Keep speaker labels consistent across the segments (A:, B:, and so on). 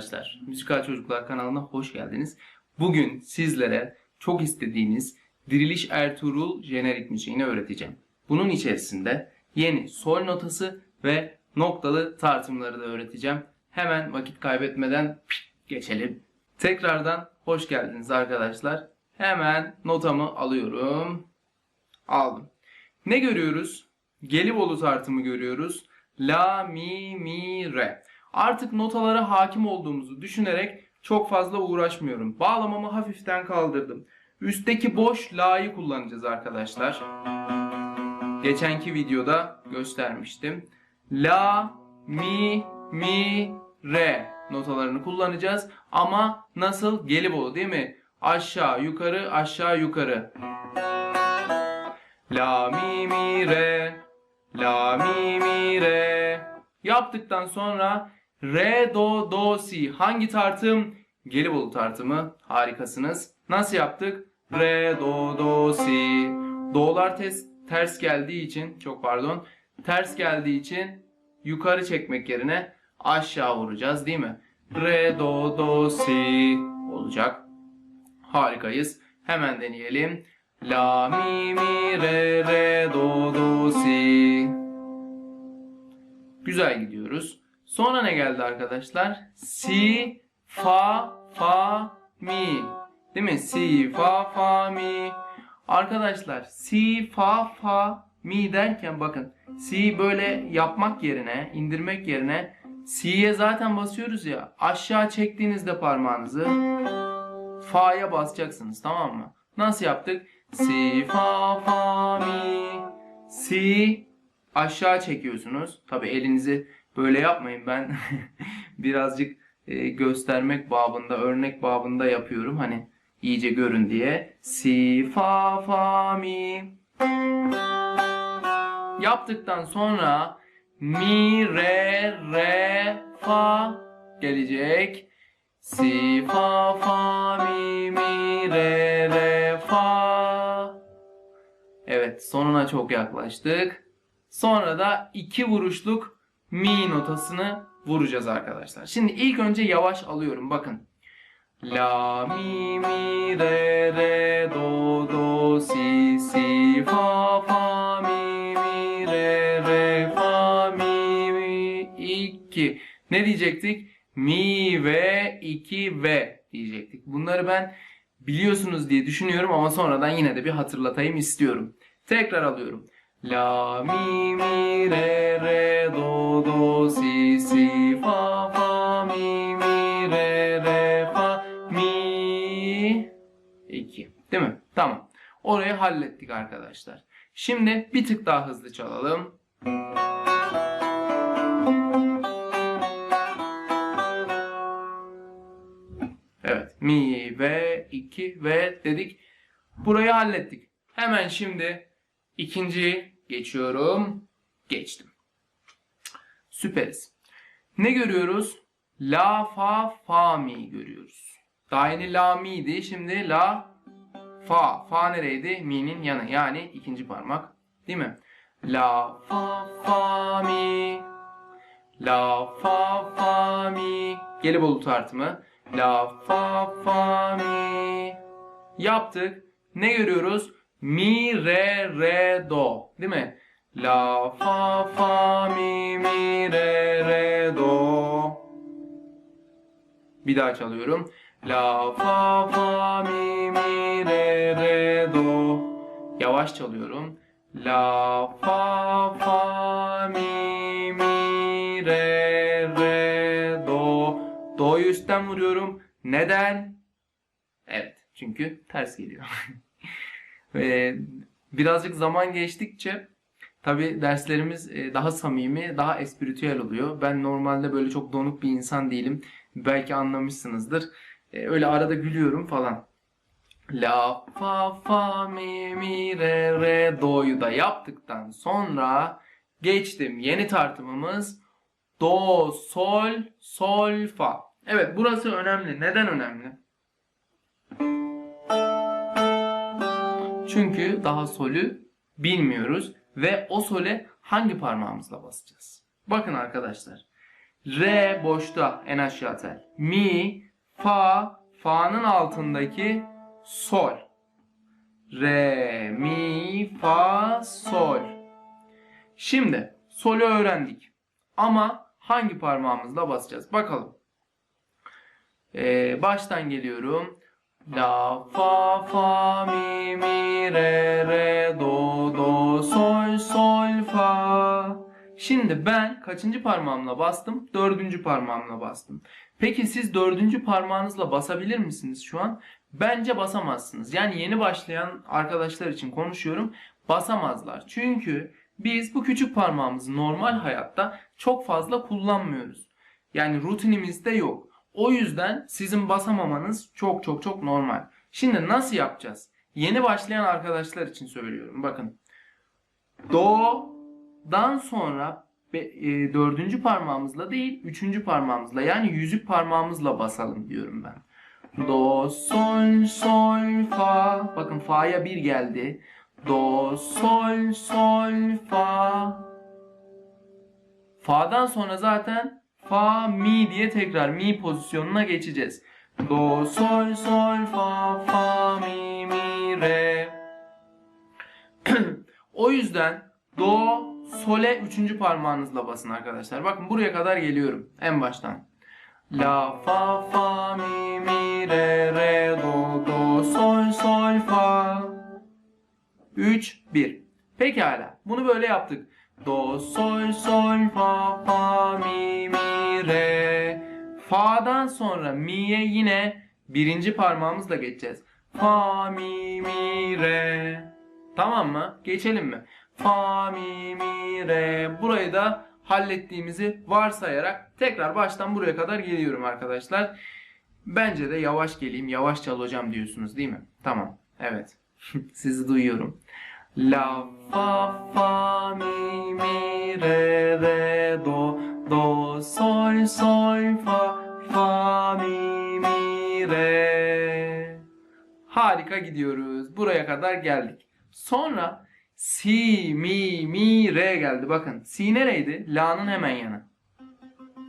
A: Arkadaşlar. Müzikal Çocuklar kanalına hoş geldiniz. Bugün sizlere çok istediğiniz Diriliş Ertuğrul jenerik müziğini öğreteceğim. Bunun içerisinde yeni sol notası ve noktalı tartımları da öğreteceğim. Hemen vakit kaybetmeden geçelim. Tekrardan hoş geldiniz arkadaşlar. Hemen notamı alıyorum. Aldım. Ne görüyoruz? Gelibolu tartımı görüyoruz. La, mi, mi, re. Artık notalara hakim olduğumuzu düşünerek çok fazla uğraşmıyorum. Bağlamamı hafiften kaldırdım. Üstteki boş la'yı kullanacağız arkadaşlar. Geçenki videoda göstermiştim. La, mi, mi, re notalarını kullanacağız. Ama nasıl? Gelibolu değil mi? Aşağı yukarı aşağı yukarı. La mi mi re La mi mi re Yaptıktan sonra Re do do si Hangi tartım? Gelibolu tartımı Harikasınız Nasıl yaptık? Re do do si Do'lar ters, ters geldiği için Çok pardon Ters geldiği için Yukarı çekmek yerine Aşağı vuracağız değil mi? Re do do si Olacak Harikayız Hemen deneyelim La mi mi re re do do si. Güzel gidiyoruz. Sonra ne geldi arkadaşlar? Si fa fa mi. Değil mi? Si fa fa mi. Arkadaşlar si fa fa mi derken bakın si böyle yapmak yerine indirmek yerine si'ye zaten basıyoruz ya aşağı çektiğinizde parmağınızı fa'ya basacaksınız tamam mı? Nasıl yaptık? Si fa fa mi si aşağı çekiyorsunuz. Tabi elinizi böyle yapmayın. Ben birazcık e, göstermek babında, örnek babında yapıyorum. Hani iyice görün diye. Si fa fa mi yaptıktan sonra mi re re fa gelecek. Si fa fa mi mi re re fa. Evet sonuna çok yaklaştık. Sonra da iki vuruşluk mi notasını vuracağız arkadaşlar. Şimdi ilk önce yavaş alıyorum bakın. La mi mi re re do do si si fa fa mi mi re re fa mi mi iki. Ne diyecektik? Mi ve iki ve diyecektik. Bunları ben biliyorsunuz diye düşünüyorum ama sonradan yine de bir hatırlatayım istiyorum. Tekrar alıyorum. La mi mi re re do do si si fa fa mi mi re re fa mi 2. Değil mi? Tamam. Orayı hallettik arkadaşlar. Şimdi bir tık daha hızlı çalalım. Evet. Mi ve 2 ve dedik. Burayı hallettik. Hemen şimdi ikinciyi geçiyorum. Geçtim. Süperiz. Ne görüyoruz? La fa fa mi görüyoruz. Daha yeni la mi'ydi. Şimdi la fa. Fa nereydi? Mi'nin yanı. Yani ikinci parmak. Değil mi? La fa fa mi. La fa fa mi. Gelibolu tartımı. La fa fa mi. Yaptık. Ne görüyoruz? Mi re re do. Değil mi? La fa fa mi mi re re do. Bir daha çalıyorum. La fa fa mi mi re re do. Yavaş çalıyorum. La fa fa mi mi re re do. Do'yu üstten vuruyorum. Neden? Evet. Çünkü ters geliyor. Ve birazcık zaman geçtikçe tabi derslerimiz e, daha samimi, daha espritüel oluyor. Ben normalde böyle çok donuk bir insan değilim. Belki anlamışsınızdır. E, Öyle arada gülüyorum falan. La fa fa mi mi re re do'yu da yaptıktan sonra geçtim. Yeni tartımımız do sol sol fa. Evet burası önemli. Neden önemli? Çünkü daha solü bilmiyoruz ve o sole hangi parmağımızla basacağız? Bakın arkadaşlar. Re boşta en aşağı tel. Mi, fa, fa'nın altındaki sol. Re, mi, fa, sol. Şimdi solü öğrendik. Ama hangi parmağımızla basacağız? Bakalım. Ee, baştan geliyorum. La, fa, fa, mi, mi, re, re, do, do, sol, sol, fa. Şimdi ben kaçıncı parmağımla bastım? Dördüncü parmağımla bastım. Peki siz dördüncü parmağınızla basabilir misiniz şu an? Bence basamazsınız. Yani yeni başlayan arkadaşlar için konuşuyorum. Basamazlar. Çünkü biz bu küçük parmağımızı normal hayatta çok fazla kullanmıyoruz. Yani rutinimizde yok. O yüzden sizin basamamanız çok çok çok normal. Şimdi nasıl yapacağız? Yeni başlayan arkadaşlar için söylüyorum. Bakın. Do'dan sonra be- e, dördüncü parmağımızla değil, üçüncü parmağımızla yani yüzük parmağımızla basalım diyorum ben. Do, sol, sol, fa. Bakın fa'ya bir geldi. Do, sol, sol, fa. Fa'dan sonra zaten fa, mi diye tekrar mi pozisyonuna geçeceğiz. Do, sol, sol, fa, fa, mi, mi, re. o yüzden do, sole üçüncü parmağınızla basın arkadaşlar. Bakın buraya kadar geliyorum en baştan. La, fa, fa, mi, mi, re, re, do, do, sol, sol, fa. 3, 1. Pekala. Bunu böyle yaptık. Do, sol, sol, fa, fa, mi, mi, re. Fa'dan sonra mi'ye yine birinci parmağımızla geçeceğiz. Fa, mi, mi, re. Tamam mı? Geçelim mi? Fa, mi, mi, re. Burayı da hallettiğimizi varsayarak tekrar baştan buraya kadar geliyorum arkadaşlar. Bence de yavaş geleyim, yavaş çal hocam diyorsunuz değil mi? Tamam. Evet. Sizi duyuyorum. La fa fa mi mi re re do do sol sol fa fa mi mi re. Harika gidiyoruz. Buraya kadar geldik. Sonra si mi mi re geldi. Bakın si nereydi? La'nın hemen yanı.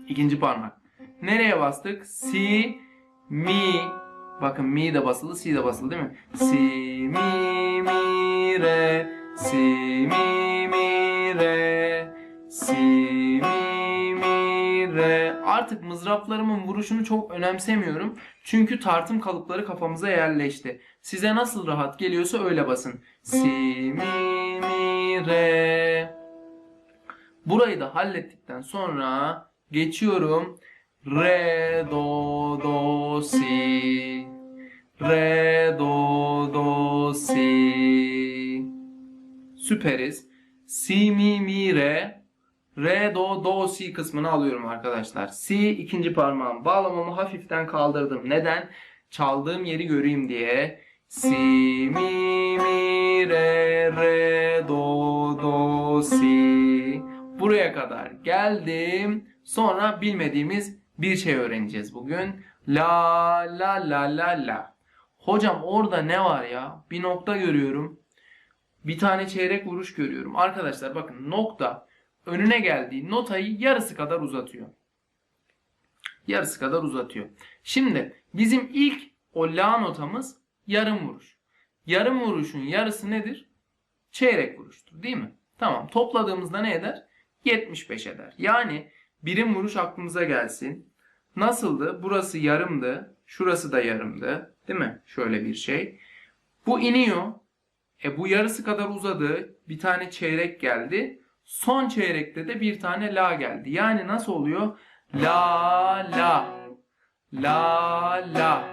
A: İkinci parmak. Nereye bastık? Si mi Bakın mi de basılı, si de basılı değil mi? Si mi mi re, si mi mi Artık mızraplarımın vuruşunu çok önemsemiyorum. Çünkü tartım kalıpları kafamıza yerleşti. Size nasıl rahat geliyorsa öyle basın. Si mi mi re. Burayı da hallettikten sonra geçiyorum. Re do do si Re do do si Süperiz. Si mi mi re Re do do si kısmını alıyorum arkadaşlar. Si ikinci parmağım. Bağlamamı hafiften kaldırdım. Neden? Çaldığım yeri göreyim diye. Si mi mi re re do do si Buraya kadar geldim. Sonra bilmediğimiz bir şey öğreneceğiz bugün. La la la la la. Hocam orada ne var ya? Bir nokta görüyorum. Bir tane çeyrek vuruş görüyorum. Arkadaşlar bakın nokta önüne geldiği notayı yarısı kadar uzatıyor. Yarısı kadar uzatıyor. Şimdi bizim ilk o la notamız yarım vuruş. Yarım vuruşun yarısı nedir? Çeyrek vuruştur değil mi? Tamam topladığımızda ne eder? 75 eder. Yani birim vuruş aklımıza gelsin. Nasıldı? Burası yarımdı. Şurası da yarımdı. Değil mi? Şöyle bir şey. Bu iniyor. E bu yarısı kadar uzadı. Bir tane çeyrek geldi. Son çeyrekte de bir tane la geldi. Yani nasıl oluyor? La la. La la.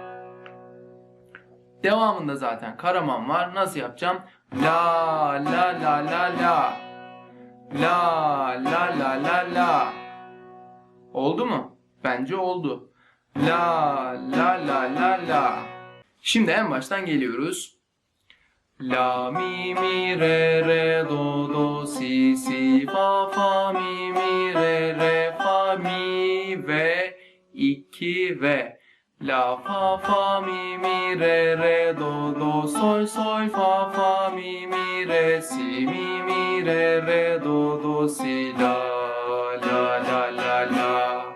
A: Devamında zaten karaman var. Nasıl yapacağım? La la la la la. La la la la la. Oldu mu? Bence oldu. La la la la la. Şimdi en baştan geliyoruz. La mi mi re re do do si si fa fa mi mi re re fa mi ve iki ve La fa fa mi mi re re do do sol sol fa fa mi mi re si mi mi re re do do si la la la la la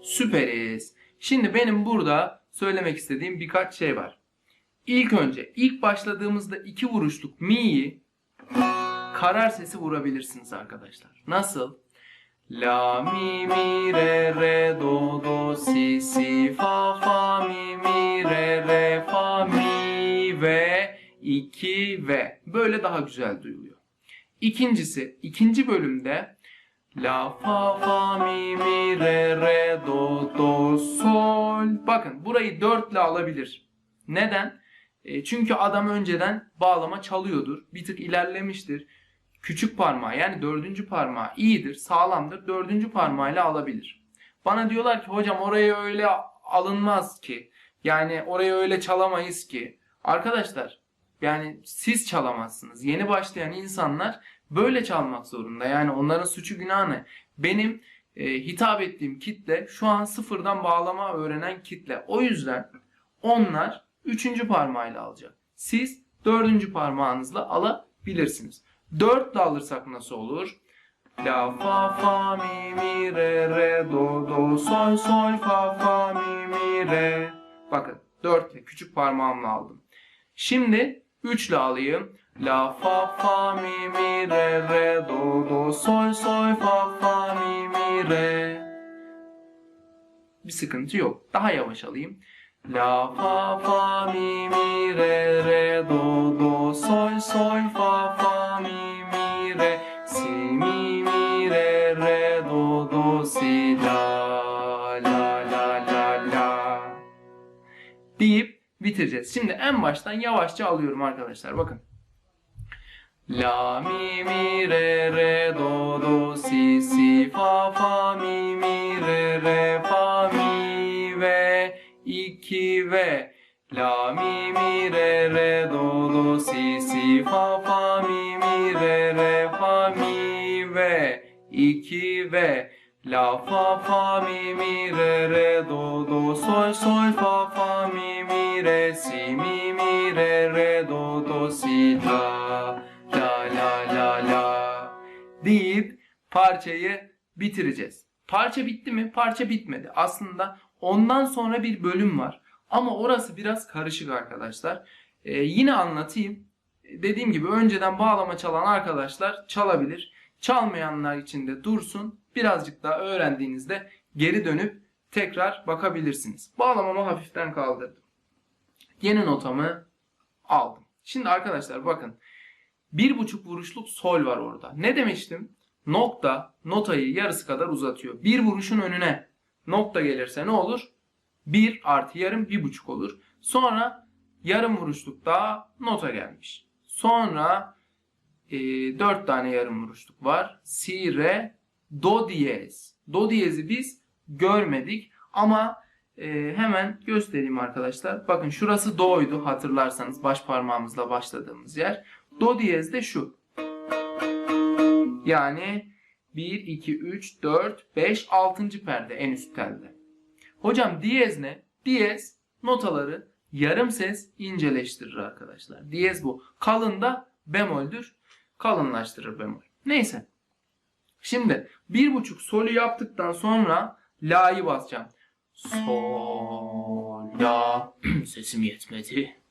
A: Süperiz. Şimdi benim burada söylemek istediğim birkaç şey var. İlk önce ilk başladığımızda iki vuruşluk mi'yi karar sesi vurabilirsiniz arkadaşlar. Nasıl? La mi mi re re do do si si fa fa mi mi re re fa mi ve iki ve böyle daha güzel duyuluyor. İkincisi ikinci bölümde La fa fa mi mi re re do do sol. Bakın burayı dörtle alabilir. Neden? E, çünkü adam önceden bağlama çalıyordur. Bir tık ilerlemiştir. Küçük parmağı yani dördüncü parmağı iyidir, sağlamdır. Dördüncü parmağıyla alabilir. Bana diyorlar ki hocam oraya öyle alınmaz ki. Yani oraya öyle çalamayız ki. Arkadaşlar yani siz çalamazsınız. Yeni başlayan insanlar böyle çalmak zorunda. Yani onların suçu günahı ne? Benim e, hitap ettiğim kitle şu an sıfırdan bağlama öğrenen kitle. O yüzden onlar üçüncü parmağıyla alacak. Siz dördüncü parmağınızla alabilirsiniz. Dörtle alırsak nasıl olur? La fa fa mi mi re re do do sol sol fa fa mi mi re. Bakın dörtle küçük parmağımla aldım. Şimdi üçle alayım. La fa fa mi mi re re do do sol sol fa fa mi mi re. Bir sıkıntı yok. Daha yavaş alayım. La fa fa mi mi re re do do sol sol fa fa mi mi re si mi mi re re do do si la la la la la deyip bitireceğiz. Şimdi en baştan yavaşça alıyorum arkadaşlar. Bakın. La mi mi re re do do ve La fa fa mi mi re re do do sol sol fa fa mi mi re si mi mi re re do do si la la la la la deyip parçayı bitireceğiz. Parça bitti mi? Parça bitmedi. Aslında ondan sonra bir bölüm var. Ama orası biraz karışık arkadaşlar. Ee, yine anlatayım. Dediğim gibi önceden bağlama çalan arkadaşlar çalabilir. Çalmayanlar için de dursun. Birazcık daha öğrendiğinizde geri dönüp tekrar bakabilirsiniz. Bağlamamı hafiften kaldırdım. Yeni notamı aldım. Şimdi arkadaşlar bakın. Bir buçuk vuruşluk sol var orada. Ne demiştim? Nokta notayı yarısı kadar uzatıyor. Bir vuruşun önüne nokta gelirse ne olur? 1 artı yarım bir buçuk olur. Sonra yarım vuruşluk daha nota gelmiş. Sonra e, 4 tane yarım vuruşluk var. Si, re, do diyez. Do diyezi biz görmedik ama e, hemen göstereyim arkadaşlar. Bakın şurası do'ydu hatırlarsanız baş parmağımızla başladığımız yer. Do diyez de şu. Yani 1, 2, 3, 4, 5, 6. perde en üst telde. Hocam diyez ne? Diyez notaları yarım ses inceleştirir arkadaşlar. Diyez bu. Kalın da bemoldür. Kalınlaştırır bemol. Neyse. Şimdi bir buçuk solü yaptıktan sonra la'yı basacağım. Sol, la. Sesim yetmedi.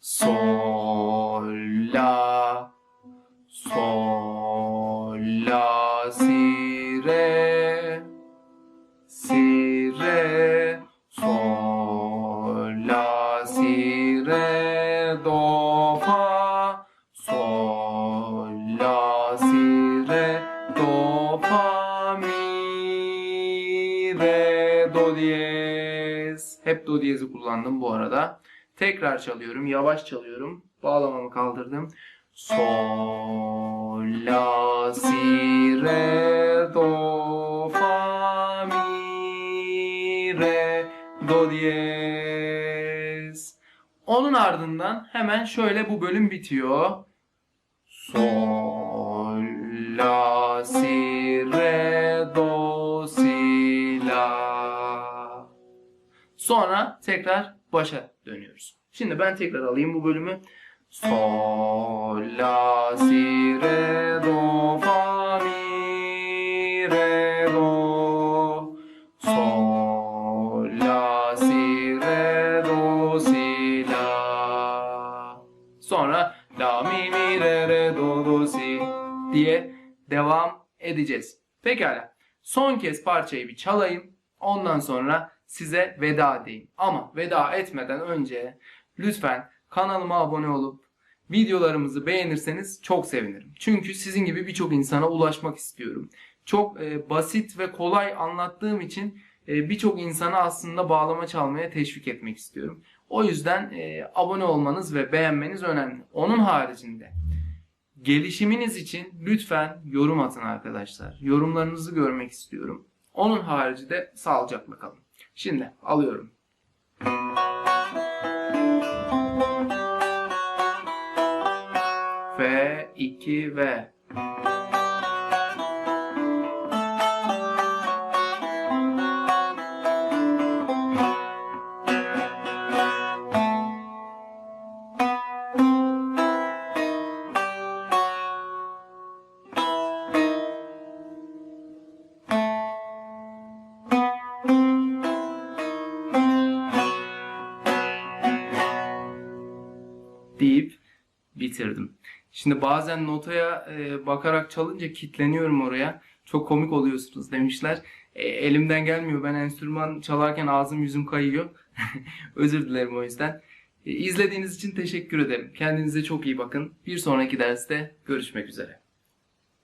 A: Sol, la. Sol, la, si, re. Do diyezi kullandım bu arada. Tekrar çalıyorum. Yavaş çalıyorum. Bağlamamı kaldırdım. Sol, la, si, re, do, fa, mi, re, do diyez. Onun ardından hemen şöyle bu bölüm bitiyor. Sol, la, si, re, Sonra tekrar başa dönüyoruz. Şimdi ben tekrar alayım bu bölümü. Sol, la, si, re, do, fa, mi, re, do. Sol, la, si, re, do, si, la. Sonra la, mi, mi, re, re, do, do, si diye devam edeceğiz. Pekala. Son kez parçayı bir çalayım. Ondan sonra size veda edeyim. Ama veda etmeden önce lütfen kanalıma abone olup videolarımızı beğenirseniz çok sevinirim. Çünkü sizin gibi birçok insana ulaşmak istiyorum. Çok e, basit ve kolay anlattığım için e, birçok insana aslında bağlama çalmaya teşvik etmek istiyorum. O yüzden e, abone olmanız ve beğenmeniz önemli. Onun haricinde gelişiminiz için lütfen yorum atın arkadaşlar. Yorumlarınızı görmek istiyorum. Onun haricinde sağlıcakla kalın. Şimdi alıyorum. F 2 bitirdim. Şimdi bazen notaya e, bakarak çalınca kitleniyorum oraya. Çok komik oluyorsunuz demişler. E, elimden gelmiyor. Ben enstrüman çalarken ağzım yüzüm kayıyor. Özür dilerim o yüzden. E, izlediğiniz için teşekkür ederim. Kendinize çok iyi bakın. Bir sonraki derste görüşmek üzere.